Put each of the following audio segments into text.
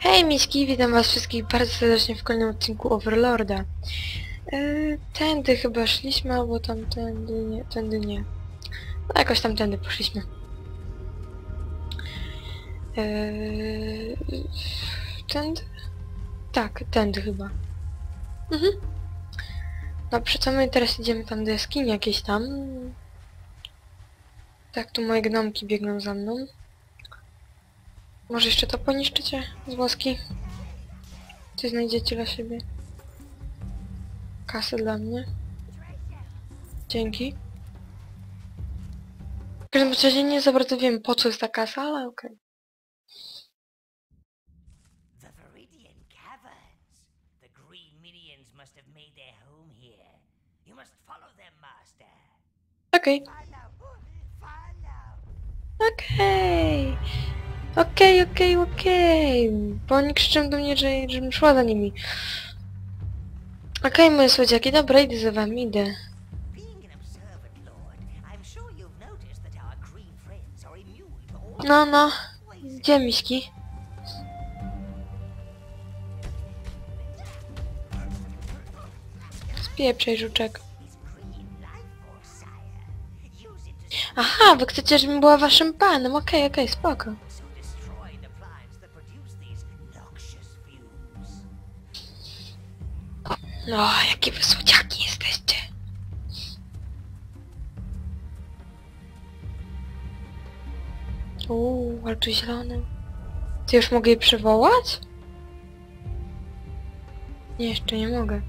Hej miśki, witam was wszystkich bardzo serdecznie w kolejnym odcinku Overlorda. Yy, tędy chyba szliśmy, albo tam tędy nie, tędy nie. No jakoś tam tędy poszliśmy. Yy, tędy? Tak, tędy chyba. Mhm. No przy co my teraz idziemy tam do jaskini jakieś tam. Tak, tu moje gnomki biegną za mną. Może jeszcze to poniszczycie z łaski? Coś znajdziecie dla siebie? Kasę dla mnie? Dzięki. W każdym razie nie za bardzo wiem po co jest ta kasa, ale okej. Follow them, Master. Okej. Follow. Okej. Okej, okej. Bo oni krzyczą do mnie, że, żebym szła za nimi. Okej, moje słodziaki, dobra, idę za wami, idę. No, no. Gdzie miśki? Spieprzej, żuczek. Aha, wy chcecie, żebym była waszym panem. Okej, okej, spoko. No, jakie wy słodziaki jesteście. Uuu, ale tu zielony. Ty już mogę je przywołać? Nie, jeszcze nie mogę.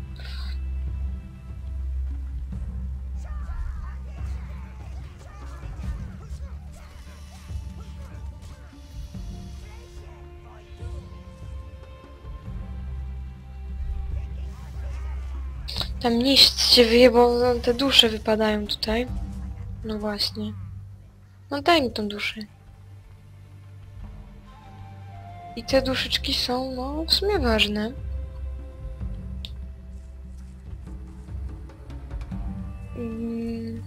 Tam niszcz się wyje, bo te dusze wypadają tutaj. No właśnie. No daj mi tą duszę. I te duszyczki są, no, w sumie ważne. Mm,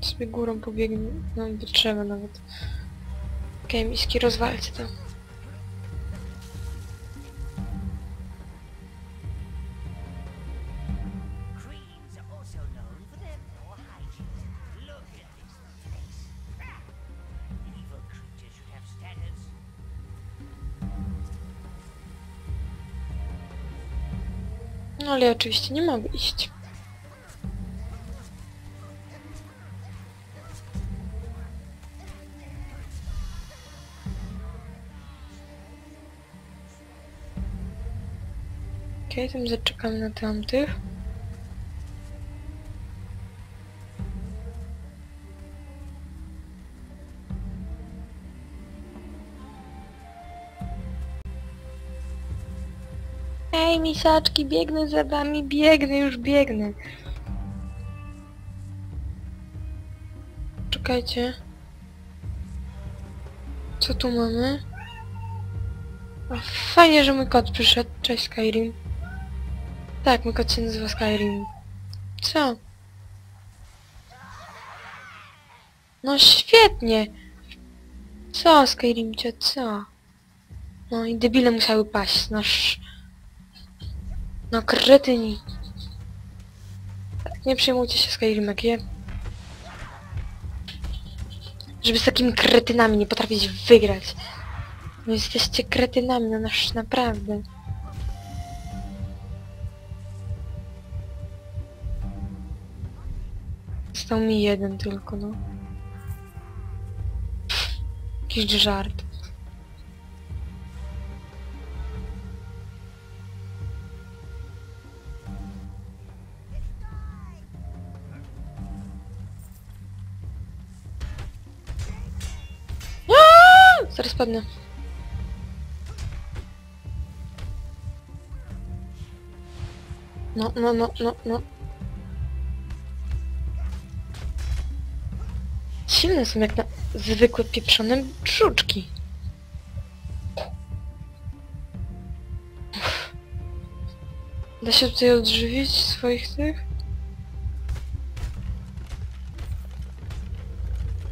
sobie górą pobiegnie, no by trzeba nawet. Okej, miski, rozwalcie to. No ale ja oczywiście nie mogę iść. Okej, okay, tam zaczekam na tamtych. Misaczki, biegnę za wami, biegnę, już biegnę. Czekajcie. Co tu mamy? A, fajnie, że mój kot przyszedł. Cześć, Skyrim. Tak, mój kot się nazywa Skyrim. Co? No świetnie! Co, Skyrimcie, co? No i debile musiały paść, nasz... No kretyni. Nie przejmujcie się Skyrimek, je. Żeby z takimi kretynami nie potrafić wygrać. No jesteście kretynami, no nasz naprawdę. Został mi jeden tylko, no. Jakiś żart. Zaraz padnę. No, no, no, no, no. Silne są jak na zwykłe pieprzone brzuczki. Da się tutaj odżywić swoich tych?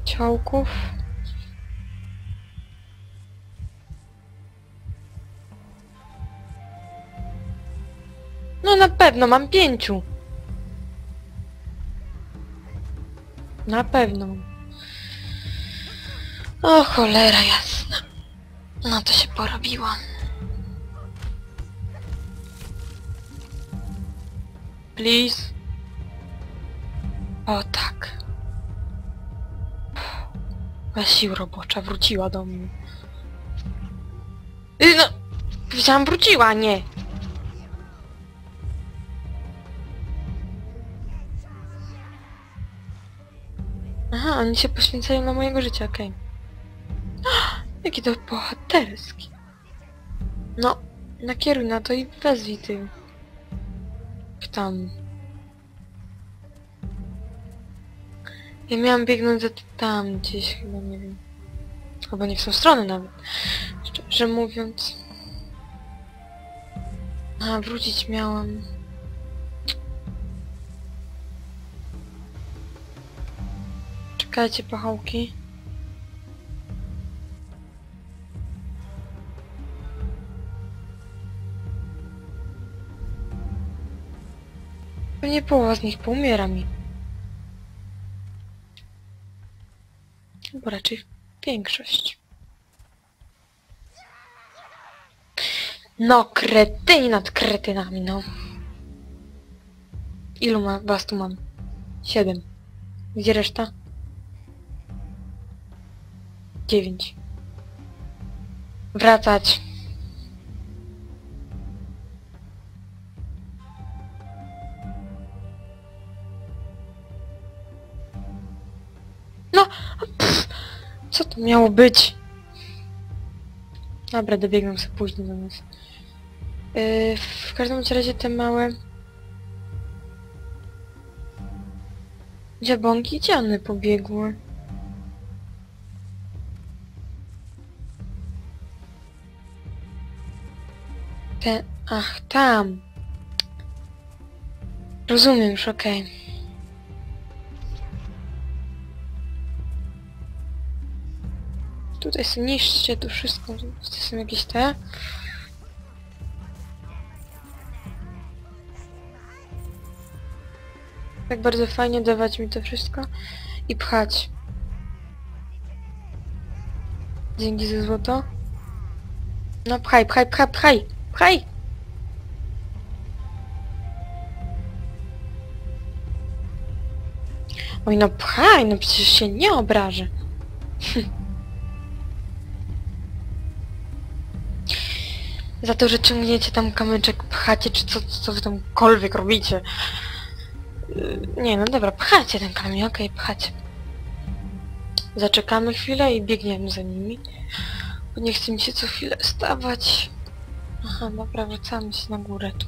Ciałków. Pewno, mam pięciu. Na pewno. O cholera jasna. No to się porobiło. Please. O tak. A sił robocza wróciła do mnie. Y, No, powiedziałam wróciła, nie. Oni się poświęcają na mojego życia, okej. Jaki to bohaterski. No, nakieruj na to i wezwij ty. Tam. Ja miałam biegnąć za tam gdzieś chyba, nie wiem. Albo nie w tą stronę nawet. Szczerze mówiąc. A, wrócić miałam. Czekajcie, pachołki. Pewnie połowa z nich poumiera mi. Bo raczej większość. No, kretyni nad kretynami, no. Ilu ma, was tu mam? Siedem. Gdzie reszta? Dziewięć. Wracać. No! Pff, co to miało być? Dobra, dobiegną sobie później do nas. Yy, w każdym razie te małe... Dziabonki, gdzie one pobiegły? Ach, tam. Rozumiem już, okej. Tutaj sobie niszczcie tu wszystko. To są jakieś te. Tak bardzo fajnie dawać mi to wszystko i pchać. Dzięki za złoto. No pchaj, pchaj, pchaj, pchaj, pchaj! Oj no pchaj, no przecież się nie obrażę. Za to, że ciągniecie tam kamyczek, pchacie, czy co, co wy tamkolwiek robicie. Yy, Nie, no dobra, pchacie ten kamień, okej, pchacie. Zaczekamy chwilę i biegniemy za nimi. Bo nie chce mi się co chwilę stawać. Aha, dobra, wracamy się na górę tu.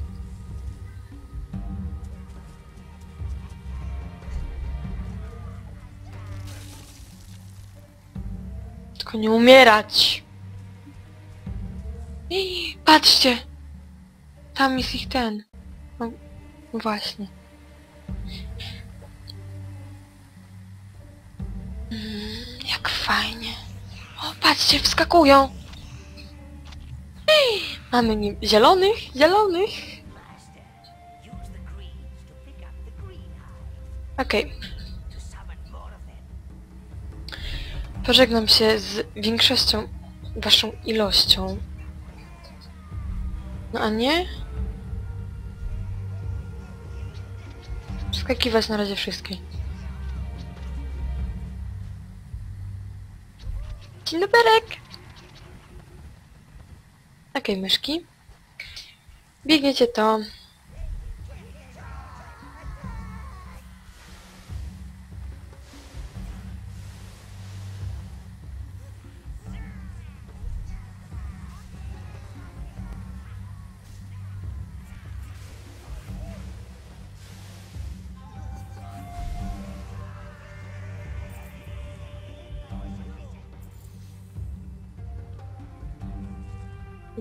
Tylko nie umierać! Ej, patrzcie! Tam jest ich ten. No, właśnie. Mm, jak fajnie. O, patrzcie, wskakują! Mamy nim zielonych, zielonych. Okej, them. pożegnam się z większością, waszą ilością. No a nie? Wskakiwać na razie wszystkie. Dzień! Okej, myszki. Biegniecie to.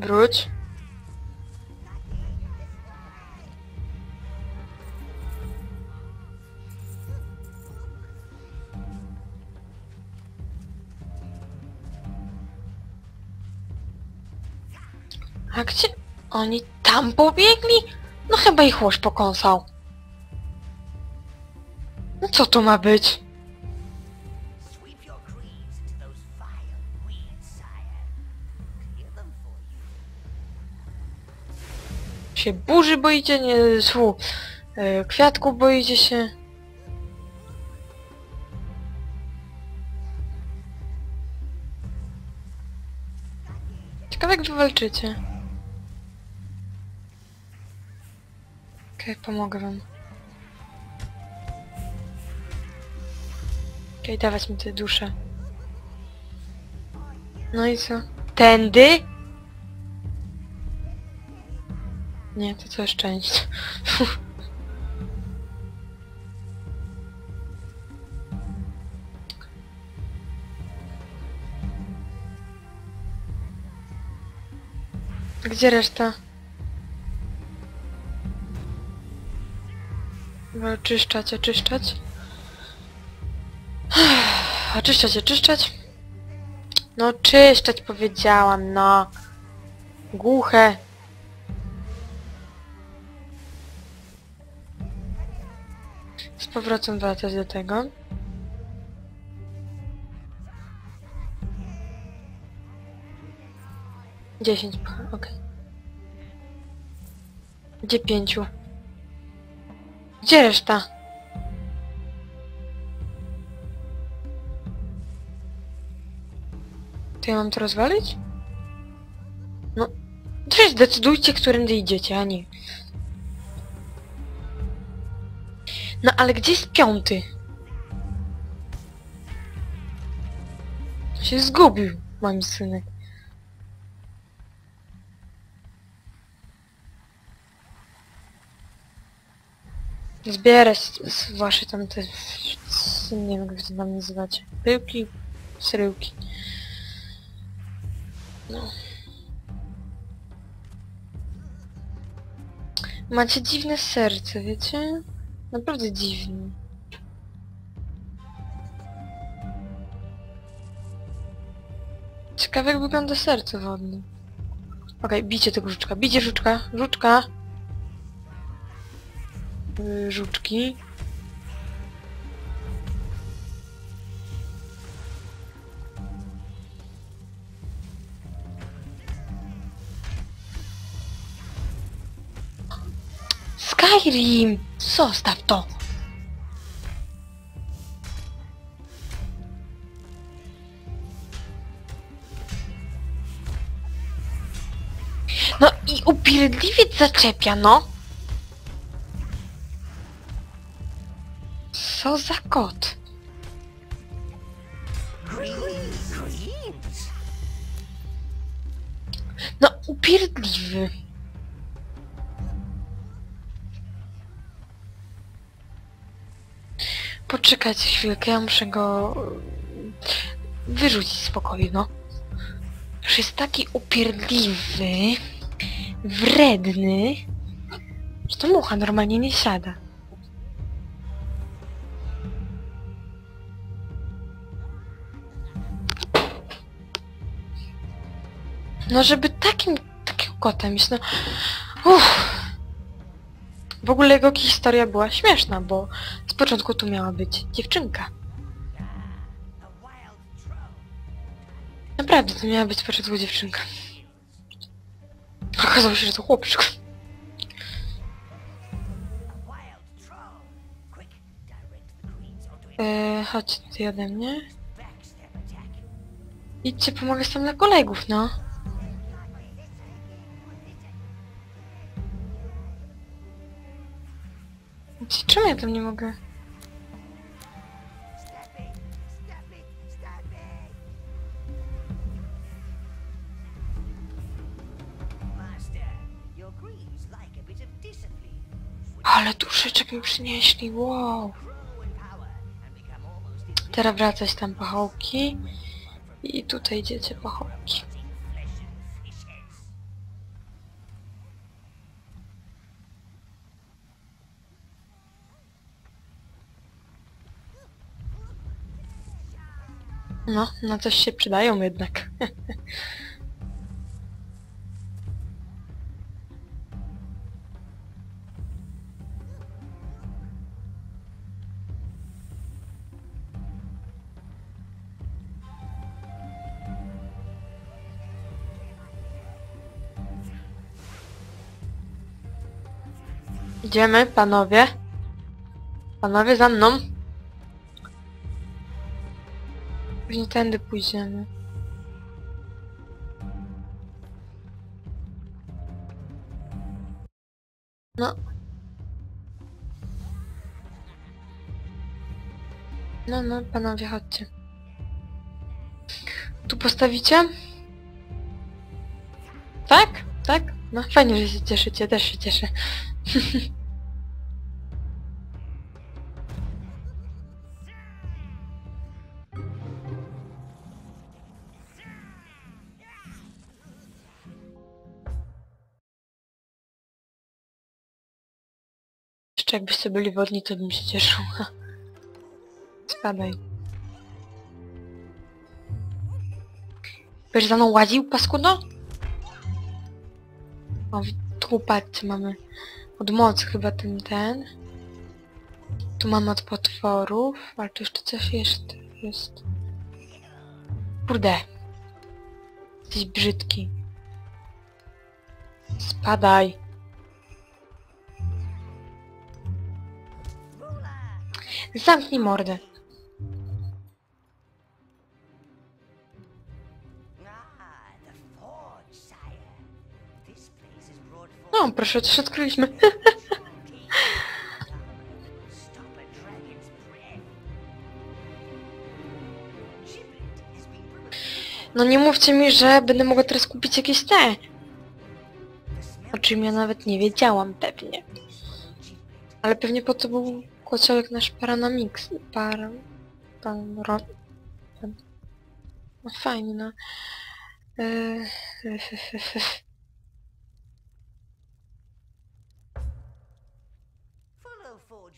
Wróć. A gdzie oni tam pobiegli? No chyba ich łoż pokąsał. No co to ma być? Się burzy boicie, nie... Fu, e, kwiatków boicie się. Ciekawe jak wy walczycie. Okej, pomogę wam. Okej, dawać mi te dusze. No i co? Tędy? Nie, to całe szczęście. Gdzie reszta? Oczyszczać, oczyszczać. Oczyszczać, oczyszczać. No oczyszczać powiedziałam, no. Głuche. Powrotem wracać do tego. Dziesięć, okej. Gdzie pięciu? Gdzie reszta? To ja mam to rozwalić? No, się zdecydujcie, którędy idziecie, a nie. No ale gdzie jest piąty? Się zgubił, mam synek. Zbierać wasze tam te... s- nie wiem jak to tam nazywacie. Pyłki, sryłki. No. Macie dziwne serce, wiecie? Naprawdę dziwne. Ciekawe jak wygląda serce wodne. Okej, bicie tego żuczka. Bicie żuczka. Żuczka. Yy, żuczki. Skyrim! Zostaw to! No i upierdliwiec zaczepia, no! Co za kot? No upierdliwy. Poczekajcie chwilkę, ja muszę go y, wyrzucić z pokoju, no. Już jest taki upierdliwy, wredny, że to mucha normalnie nie siada. No żeby takim, takiego kota mieć, no... Uff. W ogóle jego historia była śmieszna, bo z początku tu miała być dziewczynka. Naprawdę, to miała być z początku dziewczynka. Okazało się, że to chłopczyk. Eee, chodź tutaj ode mnie. Idźcie pomagać tam dla kolegów, no. Czemu ja tam nie mogę? Ale duszeczek mi przynieśli, wow. Teraz wracać tam pachołki. I tutaj idziecie pachołki. No, na coś się przydają jednak. Idziemy, panowie. Panowie za mną. Później tędy pójdziemy. No. No, no, panowie, chodźcie. Tu postawicie? Tak? Tak? No, fajnie, że się cieszycie, też się cieszę. Jeszcze jakbyście byli wodni, to bym się cieszył. Spadaj. Będziesz za mną łaził, paskudo? O, tu mamy od mocy chyba ten, ten. Tu mamy od potworów, ale tu jeszcze coś jeszcze jest. Kurde. Jesteś brzydki. Spadaj. Brought forth No, proszę, coś odkryliśmy. No nie mówcie mi, że będę mogła teraz kupić jakieś te. O czym ja nawet nie wiedziałam pewnie. Ale pewnie po to był kociołek nasz Paranamix. Para... Pan... Pan... No fajnie, no.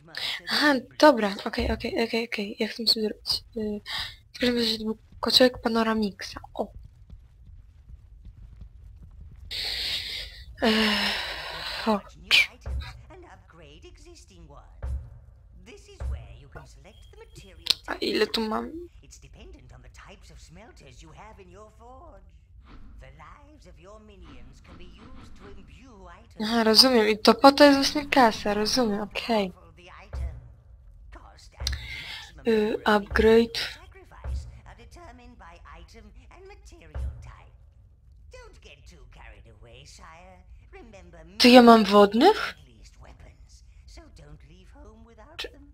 Master. Aha, dobra, okej, okej, okej, okej. Ja chcę sobie zrobić. Yy, w każdym razie to był kociołek Panoramixa. O! Eee, Forge A ile tu mam? It's dependent on the types of smelters you have in your forge. The lives of your minions can be used to imbue items. Aha, rozumiem. I to po to jest właśnie kasa, rozumiem, okej. Of upgrade. sacrifice are determined by item and material type. Don't get too carried away, sire. Remember Czy ja mam wodnych?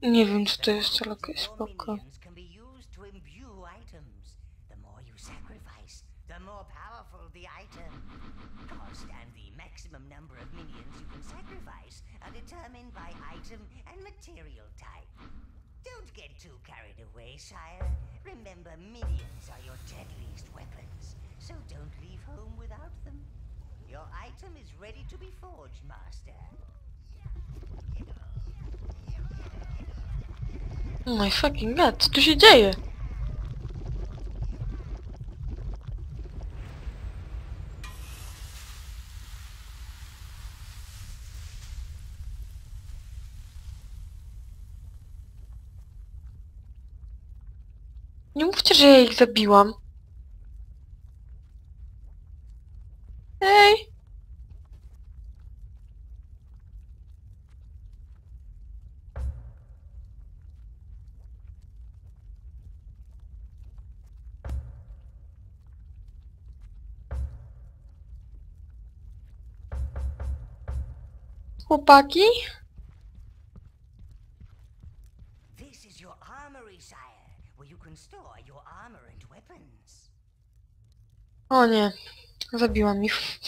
Nie wiem, czy to The jest lives okej, of your spoko. minions can be used to imbue items. The more you sacrifice, the more powerful the item. Cost and the maximum number of minions you can sacrifice are determined by item and material type. Don't get too carried away, sire. Remember, minions are your deadliest weapons, so don't leave home without them. Your item is ready to be forged, master. Oh my fucking god, co tu się dzieje? Nie mówcie, że ja ich zabiłam. Ej! Chłopaki? This is your armory, sire, where you can store your armor and weapons. O nie, zabiłam ich.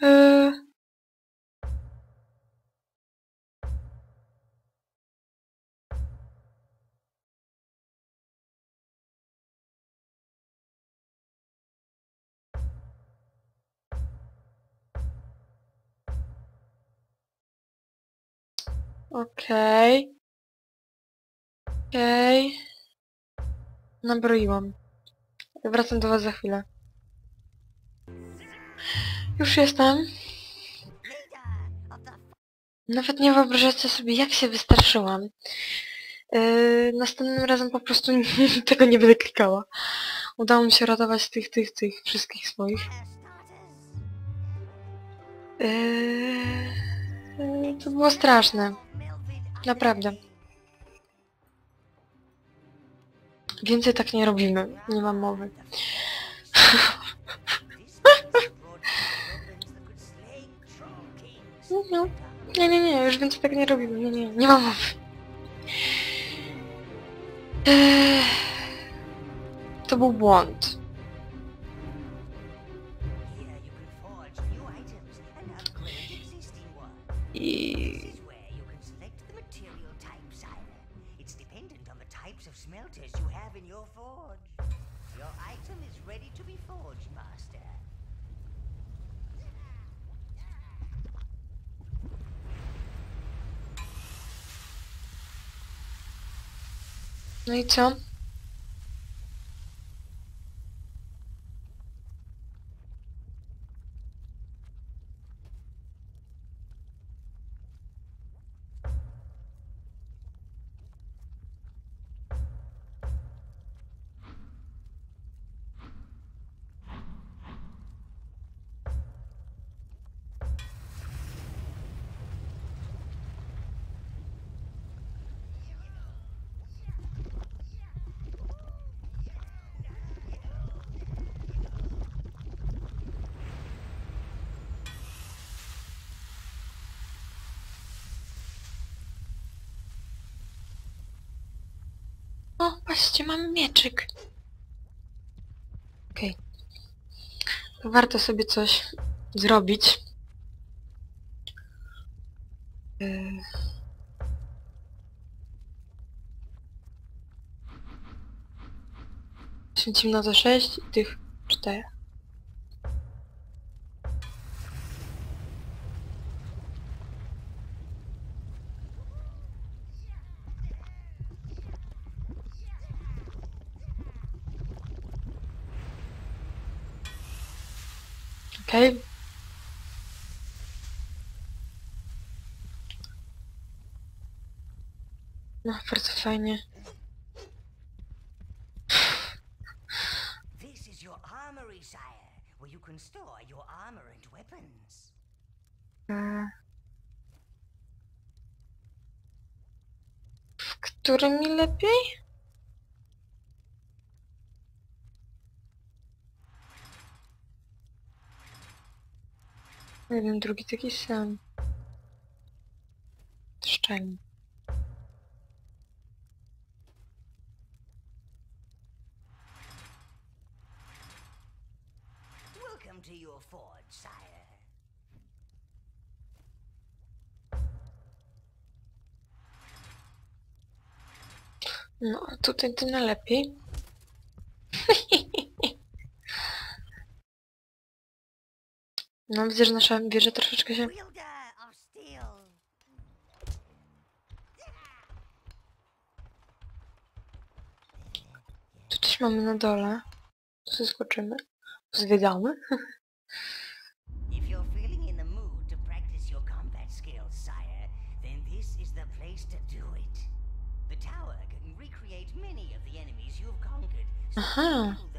Yy, Okej. Okej. Nabroiłam. Wracam do was za chwilę. Już jestem. Nawet nie wyobrażacie sobie, jak się wystraszyłam. Yy, następnym razem po prostu tego nie będę klikała. Udało mi się ratować tych, tych, tych wszystkich swoich. Yy, to było straszne. Naprawdę. Więcej tak nie robimy. Nie mam mowy. No, nie, nie, nie, już więcej tak nie robimy. Nie, nie, nie mam mowy. Eee, to był błąd. Here in your forge. Your item is ready to be forged, master. I co? Patrzcie, mamy mieczyk. Okej. To Warto sobie coś zrobić. Yy. Święcimy na to 6 i tych 4. Okej. No, bardzo fajnie. This is your armory, sire, where you can store your armor and weapons. W którym mi lepiej? Jeden, drugi taki sam. Szczelnie. Welcome to your forge, sire. No, tutaj to najlepiej. No, widzę, że nasza wieża troszeczkę się... Tu coś mamy na dole. Tu zeskoczymy. Zwiedzamy. If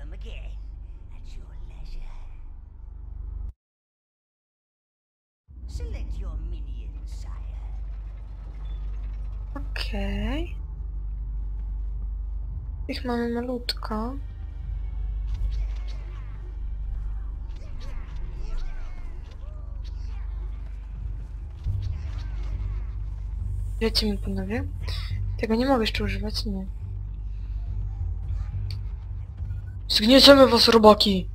Okej. Ich mamy malutko. Lecimy panowie. Tego nie mogę jeszcze używać, nie. Zgnieciemy was robaki!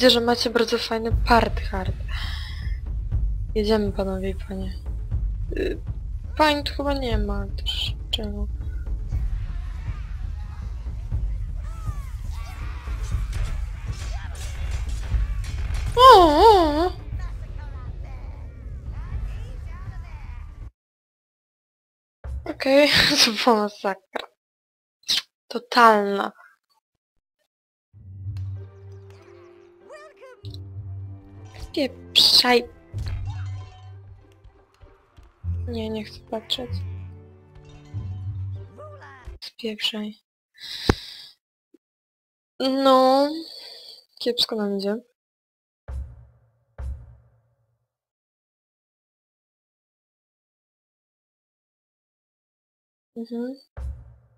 Widzę, że macie bardzo fajny part hard. Jedziemy panowie i panie. Y, Pań tu chyba nie ma też czego. O, o, o. Okej, to była masakra. Totalna. Pieprzaj. Nie, nie chcę patrzeć. Spieprzaj. No, kiepsko nam idzie. Mhm.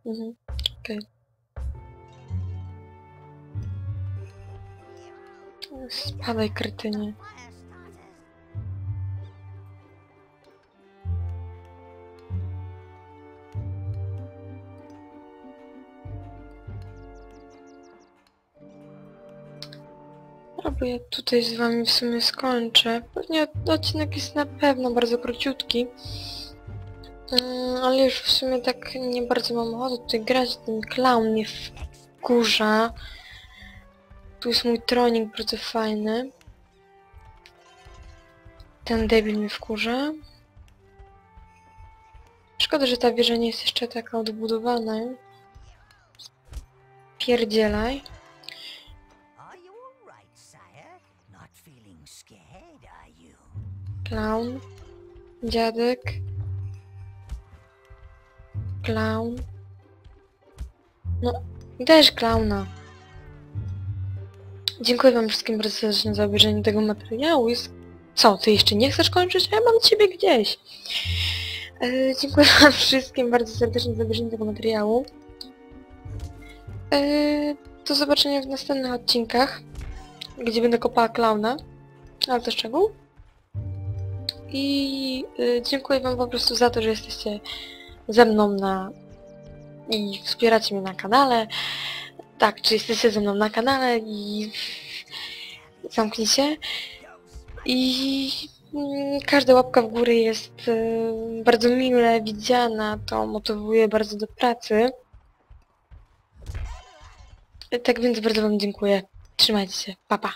Mhm. Okej. Spadaj, krytynie. Albo ja tutaj z wami w sumie skończę. Pewnie odcinek jest na pewno bardzo króciutki. Mm, ale już w sumie tak nie bardzo mam ochotę tutaj grać. Ten clown mnie wkurza. Tu jest mój tronik bardzo fajny. Ten debil mnie wkurza. Szkoda, że ta wieża nie jest jeszcze taka odbudowana. Pierdzielaj. Clown. Dziadek. Clown. No, też klauna. Dziękuję wam wszystkim bardzo serdecznie za obejrzenie tego materiału. Jest... Co, ty jeszcze nie chcesz kończyć? Ja mam ciebie gdzieś. E, dziękuję wam wszystkim bardzo serdecznie za obejrzenie tego materiału. E, do zobaczenia w następnych odcinkach, gdzie będę kopała klauna. Ale to szczegół. I y, dziękuję wam po prostu za to, że jesteście ze mną na... i wspieracie mnie na kanale. Tak, czy jesteście ze mną na kanale i... zamknij się. I mm, każda łapka w górę jest y, bardzo mile widziana, to motywuje bardzo do pracy. Tak więc bardzo wam dziękuję. Trzymajcie się, pa pa.